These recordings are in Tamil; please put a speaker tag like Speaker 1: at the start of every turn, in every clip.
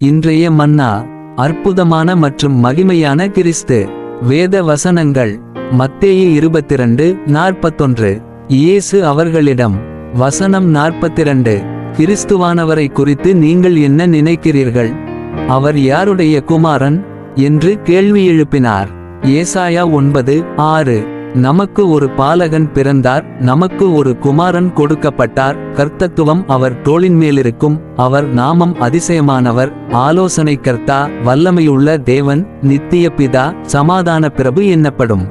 Speaker 1: இன்றைய மன்னா அற்புதமான மற்றும் மகிமையான கிறிஸ்து. வேத வசனங்கள் மத்தேயு இருபத்திரண்டு நாற்பத்தொன்று. இயேசு அவர்களிடம் வசனம் நாற்பத்திரண்டு. கிறிஸ்துவானவரை குறித்து நீங்கள் என்ன நினைக்கிறீர்கள்? அவர் யாருடைய குமாரன்? என்று கேள்வி எழுப்பினார். ஏசாயா ஒன்பது ஆறு. நமக்கு ஒரு பாலகன் பிறந்தார் நமக்கு ஒரு குமாரன் கொடுக்கப்பட்டார் கர்த்தத்துவம் அவர் தோளின் மேலிருக்கும் அவர் நாமம் அதிசயமானவர் ஆலோசனை கர்த்தா வல்லமையுள்ள தேவன் நித்திய பிதா சமாதான பிரபு என்னப்படும்.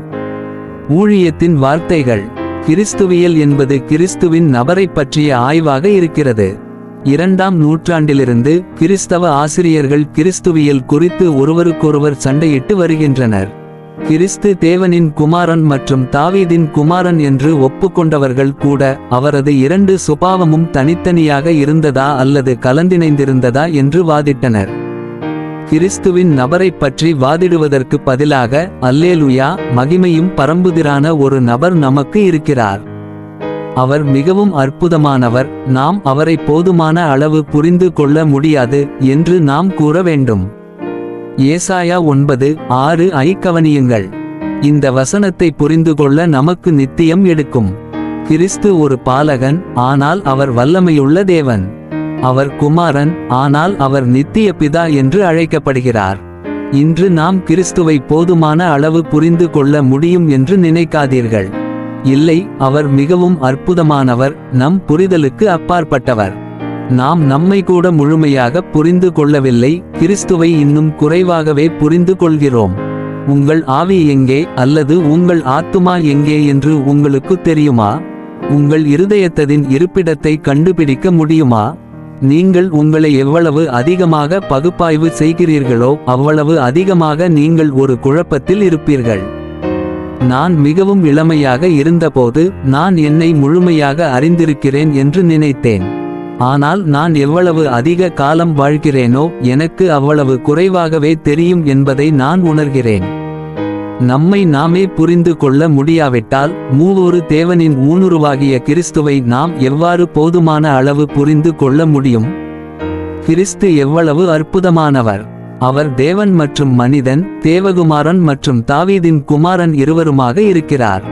Speaker 1: ஊழியத்தின் வார்த்தைகள் கிறிஸ்துவியல் என்பது கிறிஸ்துவின் நபரைப் பற்றிய ஆய்வாக இருக்கிறது. இரண்டாம் நூற்றாண்டிலிருந்து கிறிஸ்தவ ஆசிரியர்கள் கிறிஸ்துவியல் குறித்து ஒருவருக்கொருவர் சண்டையிட்டு வருகின்றனர். கிறிஸ்து தேவனின் குமாரன் மற்றும் தாவீதின் குமாரன் என்று ஒப்புக்கொண்டவர்கள் கூட அவரது இரண்டு சுபாவமும் தனித்தனியாக இருந்ததா அல்லது கலந்திணைந்திருந்ததா என்று வாதிட்டனர். கிறிஸ்துவின் நபரைப் பற்றி வாதிடுவதற்கு பதிலாக அல்லேலுயா மகிமையும் பரம்புதிரான ஒரு நபர் நமக்கு இருக்கிறார். அவர் மிகவும் அற்புதமானவர் நாம் அவரை போதுமான அளவு புரிந்து கொள்ள முடியாது என்று நாம் கூற வேண்டும். ஏசாயா ஒன்பது ஆறு ஐ கவனியுங்கள். இந்த வசனத்தை புரிந்து கொள்ள நமக்கு நித்தியம் எடுக்கும். கிறிஸ்து ஒரு பாலகன் ஆனால் அவர் வல்லமையுள்ள தேவன். அவர் குமாரன் ஆனால் அவர் நித்திய பிதா என்று அழைக்கப்படுகிறார். இன்று நாம் கிறிஸ்துவை போதுமான அளவு புரிந்து கொள்ள முடியும் என்று நினைக்காதீர்கள். இல்லை அவர் மிகவும் அற்புதமானவர் நம் புரிதலுக்கு அப்பாற்பட்டவர். நாம் நம்மை கூட முழுமையாக புரிந்து கொள்ளவில்லை கிறிஸ்துவை இன்னும் குறைவாகவே புரிந்து கொள்கிறோம். உங்கள் ஆவி எங்கே அல்லது உங்கள் ஆத்துமா எங்கே என்று உங்களுக்கு தெரியுமா? உங்கள் இருதயத்ததின் இருப்பிடத்தை கண்டுபிடிக்க முடியுமா? நீங்கள் உங்களை எவ்வளவு அதிகமாக பகுப்பாய்வு செய்கிறீர்களோ அவ்வளவு அதிகமாக நீங்கள் ஒரு குழப்பத்தில் இருப்பீர்கள். நான் மிகவும் இளமையாக இருந்தபோது நான் என்னை முழுமையாக அறிந்திருக்கிறேன் என்று நினைத்தேன். ஆனால் நான் எவ்வளவு அதிக காலம் வாழ்கிறேனோ எனக்கு அவ்வளவு குறைவாகவே தெரியும் என்பதை நான் உணர்கிறேன். நம்மை நாமே புரிந்து கொள்ள முடியாவிட்டால் மூவொரு தேவனின் ஊனுருவாகிய கிறிஸ்துவை நாம் எவ்வாறு போதுமான அளவு புரிந்து கொள்ள முடியும்? கிறிஸ்து எவ்வளவு அற்புதமானவர். அவர் தேவன் மற்றும் மனிதன் தேவகுமாரன் மற்றும் தாவீதின் குமாரன் இருவருமாக இருக்கிறார்.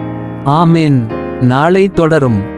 Speaker 1: ஆமேன். நாளை தொடரும்.